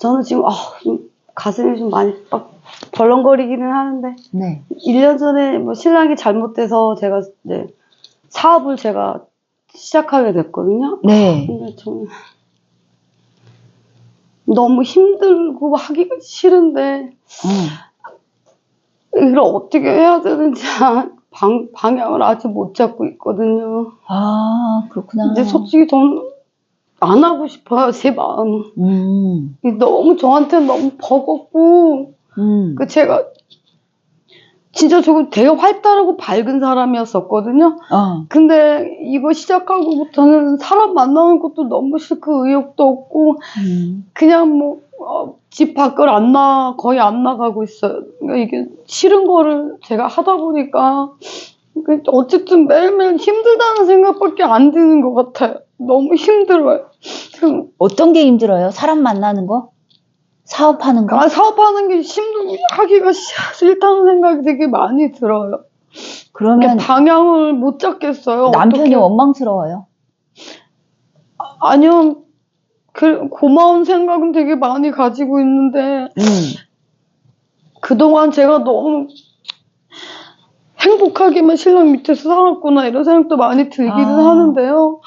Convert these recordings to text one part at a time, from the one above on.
저는 지금 아, 좀 가슴이 좀 많이 막 벌렁거리기는 하는데 네. 1년 전에 뭐 신랑이 잘못돼서 제가 이제 사업을 제가 시작하게 됐거든요. 네. 근데 저는 너무 힘들고 하기가 싫은데 어. 이걸 어떻게 해야 되는지 방, 방향을 아직 못 잡고 있거든요. 아, 그렇구나. 이제 솔직히 저는 안 하고 싶어요, 제 마음은. 음. 너무 저한테 너무 버겁고, 음. 그 제가 진짜 조금 되게 활달하고 밝은 사람이었었거든요. 어. 근데 이거 시작하고부터는 사람 만나는 것도 너무 싫고 의욕도 없고 음. 그냥 뭐집 밖을 안 나, 거의 안 나가고 있어요. 그러니까 이게 싫은 거를 제가 하다 보니까 그 어쨌든 매일매일 힘들다는 생각밖에 안 드는 것 같아요. 너무 힘들어요. 그 어떤 게 힘들어요? 사람 만나는 거? 사업하는 거? 아, 사업하는 게 힘들고 하기가 싫- 싫다는 생각이 되게 많이 들어요. 그러면 방향을 못 잡겠어요. 남편이 어떻게- 원망스러워요. 아니요. 그 고마운 생각은 되게 많이 가지고 있는데 음. 그동안 제가 너무 행복하게만 신랑 밑에서 살았구나 이런 생각도 많이 들기는 아. 하는데요.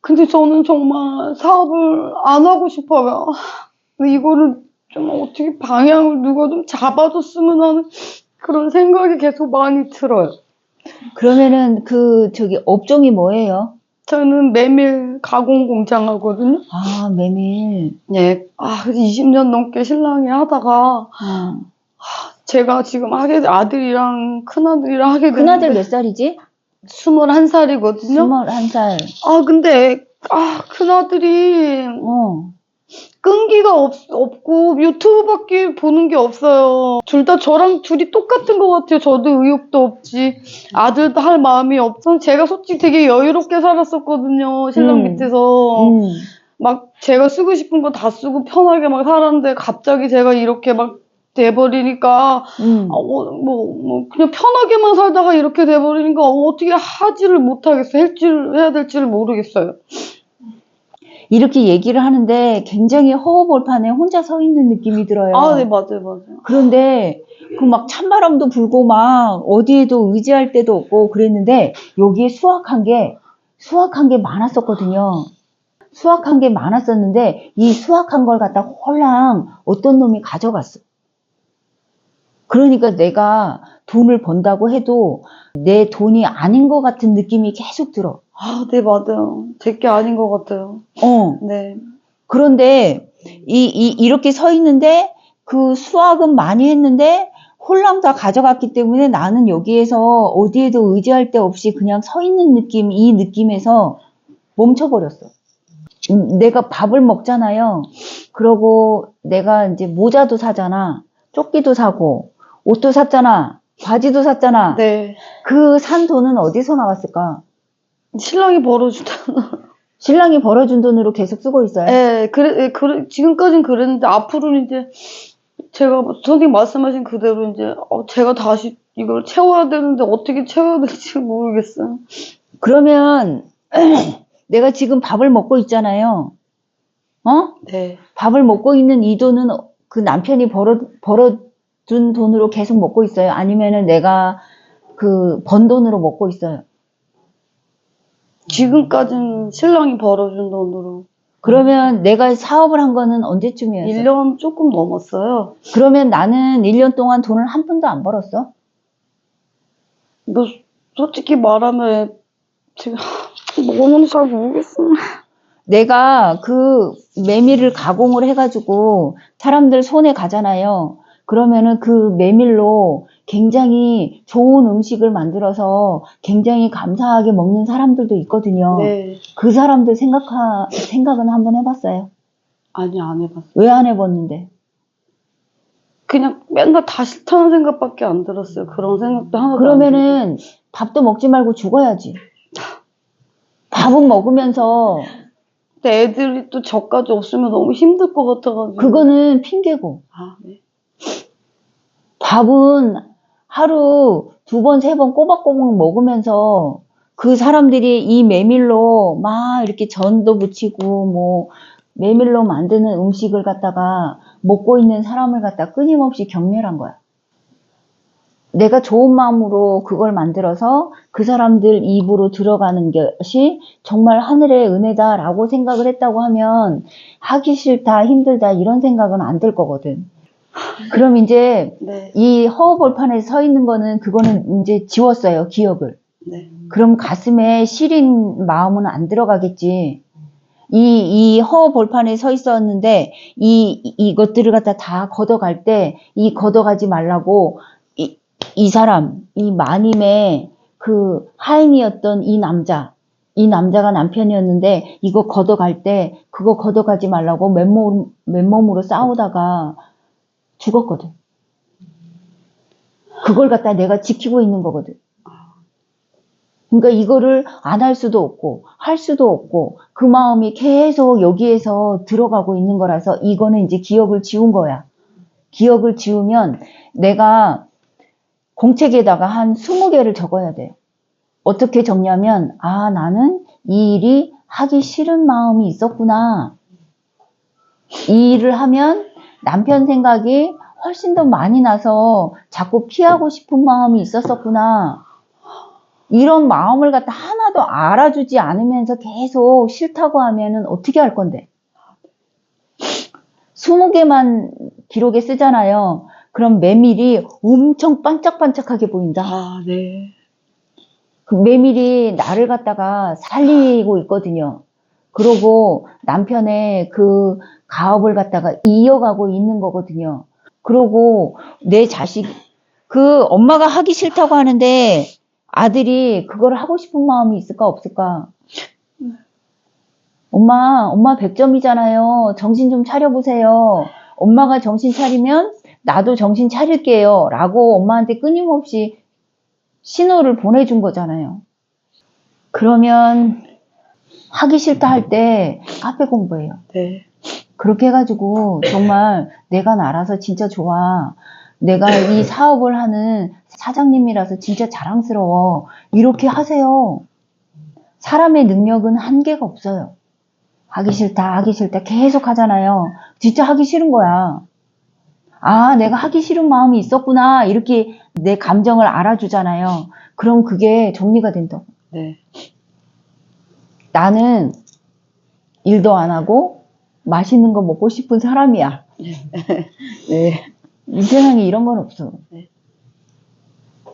근데 저는 정말 사업을 안 하고 싶어요. 근데 이거를 좀 어떻게 방향을 누가 좀 잡아줬으면 하는 그런 생각이 계속 많이 들어요. 그러면은 그 저기 업종이 뭐예요? 저는 메밀 가공 공장 하거든요. 아, 메밀. 예. 아, 20년 넘게 신랑이 하다가 어. 제가 지금 하게 아들이랑 큰아들이랑 하게 큰아들 몇 살이지? 21살이거든요. 21살. 아, 근데 아, 큰아들이 어. 끈기가 없, 없고 유튜브밖에 보는 게 없어요. 둘 다 저랑 둘이 똑같은 것 같아요. 저도 의욕도 없지. 아들도 할 마음이 없어. 제가 솔직히 되게 여유롭게 살았었거든요. 신랑 음. 밑에서. 음. 막 제가 쓰고 싶은 거 다 쓰고 편하게 막 살았는데 갑자기 제가 이렇게 막 돼버리니까 음. 아, 어, 뭐, 뭐, 그냥 편하게만 살다가 이렇게 돼버리니까 어떻게 하지를 못하겠어요. 할지를, 해야 될지를 모르겠어요. 이렇게 얘기를 하는데 굉장히 허허벌판에 혼자 서 있는 느낌이 들어요. 아, 네, 맞아요, 맞아요. 그런데 그 막 찬바람도 불고 막 어디에도 의지할 데도 없고 그랬는데 여기에 수확한 게 수확한 게 많았었거든요. 수확한 게 많았었는데 이 수확한 걸 갖다 홀랑 어떤 놈이 가져갔어. 그러니까 내가 돈을 번다고 해도 내 돈이 아닌 것 같은 느낌이 계속 들어. 아, 네, 맞아요. 제 게 아닌 것 같아요. 어. 네. 그런데 이, 이 이렇게 서 있는데 그 수학은 많이 했는데 홀랑 다 가져갔기 때문에 나는 여기에서 어디에도 의지할 데 없이 그냥 서 있는 느낌, 이 느낌에서 멈춰버렸어. 음, 내가 밥을 먹잖아요. 그러고 내가 이제 모자도 사잖아. 조끼도 사고, 옷도 샀잖아. 바지도 샀잖아. 네. 그 산 돈은 어디서 나왔을까? 신랑이 벌어주잖아. 신랑이 벌어준 돈으로 계속 쓰고 있어요. 네, 그래, 예, 그래, 지금까진 그랬는데 앞으로는 이제 제가 뭐 선생님 말씀하신 그대로 이제 어, 제가 다시 이걸 채워야 되는데 어떻게 채워야 될지 모르겠어요. 그러면 내가 지금 밥을 먹고 있잖아요. 어? 네. 밥을 먹고 있는 이 돈은 그 남편이 벌어 벌어 준 돈으로 계속 먹고 있어요. 아니면은 내가 그 번 돈으로 먹고 있어요. 지금까지는 신랑이 벌어준 돈으로 그러면 내가 사업을 한 거는 언제쯤이었어? 1년 조금 넘었어요. 그러면 나는 1년 동안 돈을 한 푼도 안 벌었어? 뭐 솔직히 말하면 제가 뭐는 잘 모르겠어요. 내가 그 메밀을 가공을 해가지고 사람들 손에 가잖아요. 그러면은 그 메밀로 굉장히 좋은 음식을 만들어서 굉장히 감사하게 먹는 사람들도 있거든요. 네. 그 사람들 생각하, 생각은 한번 해봤어요. 아니 안 해봤어요. 왜 안 해봤는데? 그냥 맨날 다 싫다는 생각밖에 안 들었어요. 그런 생각도 하나도. 그러면은 밥도 먹지 말고 죽어야지. 밥은 먹으면서 근데 애들이 또 저까지 없으면 너무 힘들 것 같아가지고. 그거는 핑계고 아, 네. 밥은 하루 두 번, 세 번 꼬박꼬박 먹으면서 그 사람들이 이 메밀로 막 이렇게 전도 부치고 뭐 메밀로 만드는 음식을 갖다가 먹고 있는 사람을 갖다 끊임없이 경멸한 거야. 내가 좋은 마음으로 그걸 만들어서 그 사람들 입으로 들어가는 것이 정말 하늘의 은혜다라고 생각을 했다고 하면 하기 싫다, 힘들다 이런 생각은 안 들 거거든. 그럼 이제 네. 이 허허벌판에 서 있는 거는 그거는 이제 지웠어요, 기억을. 네. 그럼 가슴에 시린 마음은 안 들어가겠지. 이, 이 허벌판에 서 있었는데, 이, 이것들을 갖다 다 걷어갈 때, 이 걷어가지 말라고, 이, 이 사람, 이 마님의 그 하인이었던 이 남자, 이 남자가 남편이었는데, 이거 걷어갈 때, 그거 걷어가지 말라고 맨몸, 맨몸으로 싸우다가 죽었거든. 그걸 갖다 내가 지키고 있는 거거든. 그러니까 이거를 안 할 수도 없고 할 수도 없고 그 마음이 계속 여기에서 들어가고 있는 거라서 이거는 이제 기억을 지운 거야. 기억을 지우면 내가 공책에다가 한 20개를 적어야 돼. 어떻게 적냐면 아 나는 이 일이 하기 싫은 마음이 있었구나. 이 일을 하면 남편 생각이 훨씬 더 많이 나서 자꾸 피하고 싶은 마음이 있었었구나. 이런 마음을 갖다 하나도 알아주지 않으면서 계속 싫다고 하면은 어떻게 할 건데? 20개만 기록에 쓰잖아요. 그럼 메밀이 엄청 반짝반짝하게 보인다. 아, 네. 그 메밀이 나를 갖다가 살리고 있거든요. 그러고 남편의 그 가업을 갖다가 이어가고 있는 거거든요. 그러고 내 자식, 그 엄마가 하기 싫다고 하는데 아들이 그걸 하고 싶은 마음이 있을까 없을까? 엄마, 엄마 100점이잖아요. 정신 좀 차려보세요. 엄마가 정신 차리면 나도 정신 차릴게요. 라고 엄마한테 끊임없이 신호를 보내준 거잖아요. 그러면 하기 싫다 할 때 카페 공부해요. 네. 그렇게 해가지고 정말 내가 날아서 진짜 좋아. 내가 이 사업을 하는 사장님이라서 진짜 자랑스러워. 이렇게 하세요. 사람의 능력은 한계가 없어요. 하기 싫다, 하기 싫다 계속 하잖아요. 진짜 하기 싫은 거야. 아, 내가 하기 싫은 마음이 있었구나. 이렇게 내 감정을 알아주잖아요. 그럼 그게 정리가 된다고. 네. 나는 일도 안 하고 맛있는 거 먹고 싶은 사람이야. 네. 이 세상에 이런 건 없어. 네.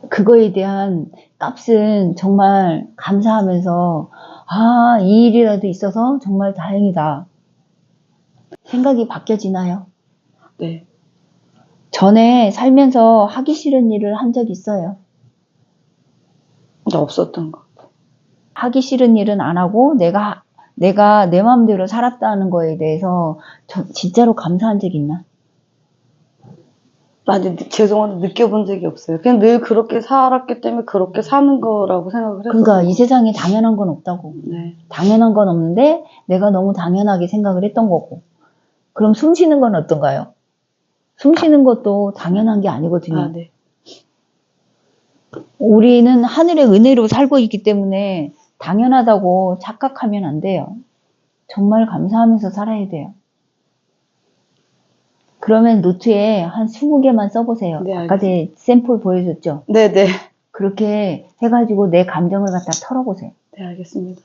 그거에 대한 값은 정말 감사하면서, 아, 이 일이라도 있어서 정말 다행이다. 생각이 바뀌어지나요? 네. 전에 살면서 하기 싫은 일을 한 적 있어요. 없었던 거. 하기 싫은 일은 안 하고 내가, 내가 내 마음대로 살았다는 거에 대해서 저 진짜로 감사한 적 있나? 아, 근데 죄송한데 느껴본 적이 없어요. 그냥 늘 그렇게 살았기 때문에 그렇게 사는 거라고 생각을 했어요. 그러니까 이 세상에 당연한 건 없다고. 네. 당연한 건 없는데 내가 너무 당연하게 생각을 했던 거고. 그럼 숨 쉬는 건 어떤가요? 숨 쉬는 것도 당연한 게 아니거든요. 아, 네. 우리는 하늘의 은혜로 살고 있기 때문에 당연하다고 착각하면 안 돼요. 정말 감사하면서 살아야 돼요. 그러면 노트에 한 20개만 써보세요. 네, 아까 제 샘플 보여줬죠? 네, 네. 그렇게 해가지고 내 감정을 갖다 털어보세요. 네, 알겠습니다.